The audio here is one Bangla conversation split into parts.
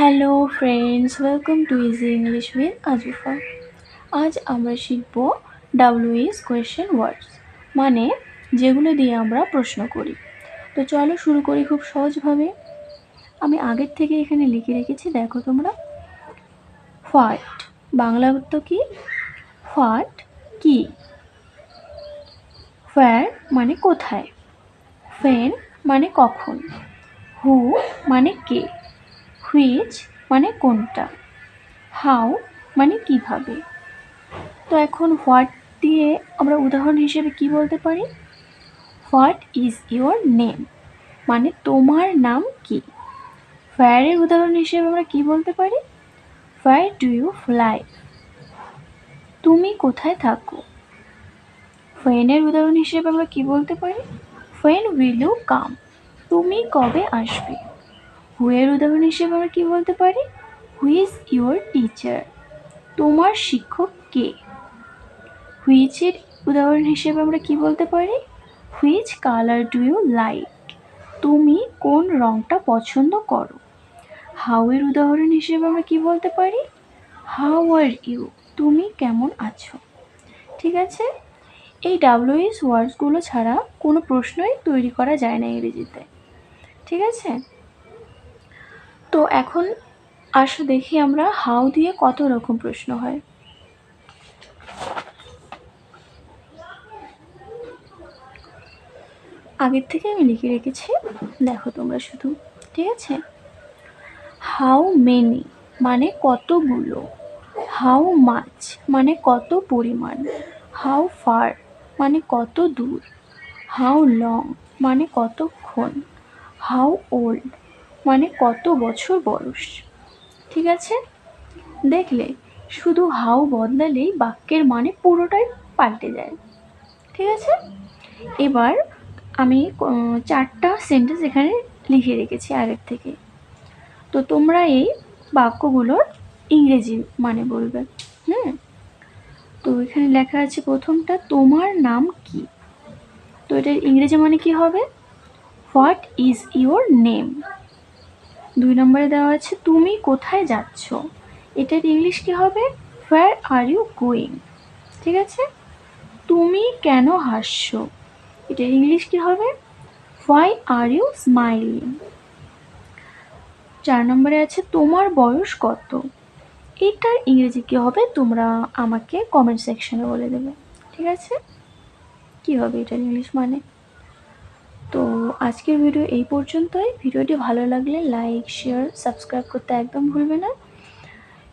Hello friends welcome to easy English with Azifa আজ আমরা শিখব ডাব্লিউএস কোয়েশ্চেন ওয়ার্ডস মানে যেগুলো দিয়ে আমরা প্রশ্ন করি। তো চলো শুরু করি খুব সহজভাবে। আমি আগের থেকে এখানে লিখে রেখেছি, দেখো তোমরা। হোয়াট বাংলা তো কি? হোয়াট কি? হোয়ার মানে কোথায়? ফেন মানে কখন? হু মানে কে? হুইচ মানে কোনটা? হাউ মানে কীভাবে? তো এখন হোয়াট দিয়ে আমরা উদাহরণ হিসেবে কি বলতে পারি? What is your name? মানে তোমার নাম কি? ফায়ারের উদাহরণ হিসেবে আমরা কি বলতে পারি? Where, do you live? তুমি কোথায় থাকো? ফ্রেনের উদাহরণ হিসেবে আমরা কি বলতে পারি? ফ্রেন, উইল ইউ কাম? তুমি কবে আসবে? হুয়ের উদাহরণ হিসেবে আমরা কি বলতে পারি? হু ইজ ইউর টিচার তোমার শিক্ষক কে? হুইচের উদাহরণ হিসেবে আমরা কি বলতে পারি? Which colour do you like তুমি কোন রঙটা পছন্দ করো? হাউয়ের উদাহরণ হিসেবে আমরা কি বলতে পারি? হাউ আর ইউ তুমি কেমন আছো? ঠিক আছে? এই ডাব্লিউএস ওয়ার্ডসগুলো ছাড়া কোনো প্রশ্নই তৈরি করা যায় না ইংরেজিতে। ঠিক আছে? তো এখন আসো দেখি আমরা হাউ দিয়ে কত রকম প্রশ্ন হয়। আগের থেকে আমি লিখে রেখেছি, দেখো তোমরা শুধু, ঠিক আছে? হাউ মেনি মানে কতগুলো? হাউ মাছ মানে কত পরিমাণ? হাউ ফার মানে কত দূর? হাউ লং মানে কতক্ষণ? হাউ ওল্ড মানে কত বছর বয়স? ঠিক আছে? দেখলে শুধু হাউ বদলালেই বাক্যের মানে পুরোটাই পাল্টে যায়। ঠিক আছে? এবার আমি চারটা সেন্টেন্স এখানে লিখে রেখেছি আগের থেকে। তো তোমরা এই বাক্যগুলোর ইংরেজি মানে বলবে। হুম? তো এখানে লেখা আছে প্রথমটা, তোমার নাম কি? তো এটার ইংরেজি মানে কি হবে? হোয়াট ইজ ইউর নেম দুই নম্বরে দেওয়া আছে, তুমি কোথায় যাচ্ছ? এটার ইংলিশ কি হবে? হোয়ার আর ইউ গোয়িং ঠিক আছে? তুমি কেন হাসছো? এটার ইংলিশ কি হবে? হোয়াই আর ইউ স্মাইলিং চার নম্বরে আছে, তোমার বয়স কত? এটার ইংরেজি কী হবে? তোমরা আমাকে কমেন্ট সেকশনে বলে দেবে। ঠিক আছে? কী হবে এটার ইংলিশ মানে? তো আজকের ভিডিও এই পর্যন্তই। ভিডিওটি ভালো লাগলে লাইক শেয়ার সাবস্ক্রাইব করতে একদম ভুলবে না।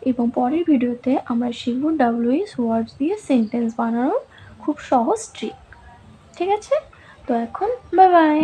এবং পরের ভিডিওতে আমরা শিখব ডাব্লুইস ওয়ার্ডস দিয়ে সেন্টেন্স বানানোর খুব সহজ ট্রিক ঠিক আছে? তো এখন বাই বাই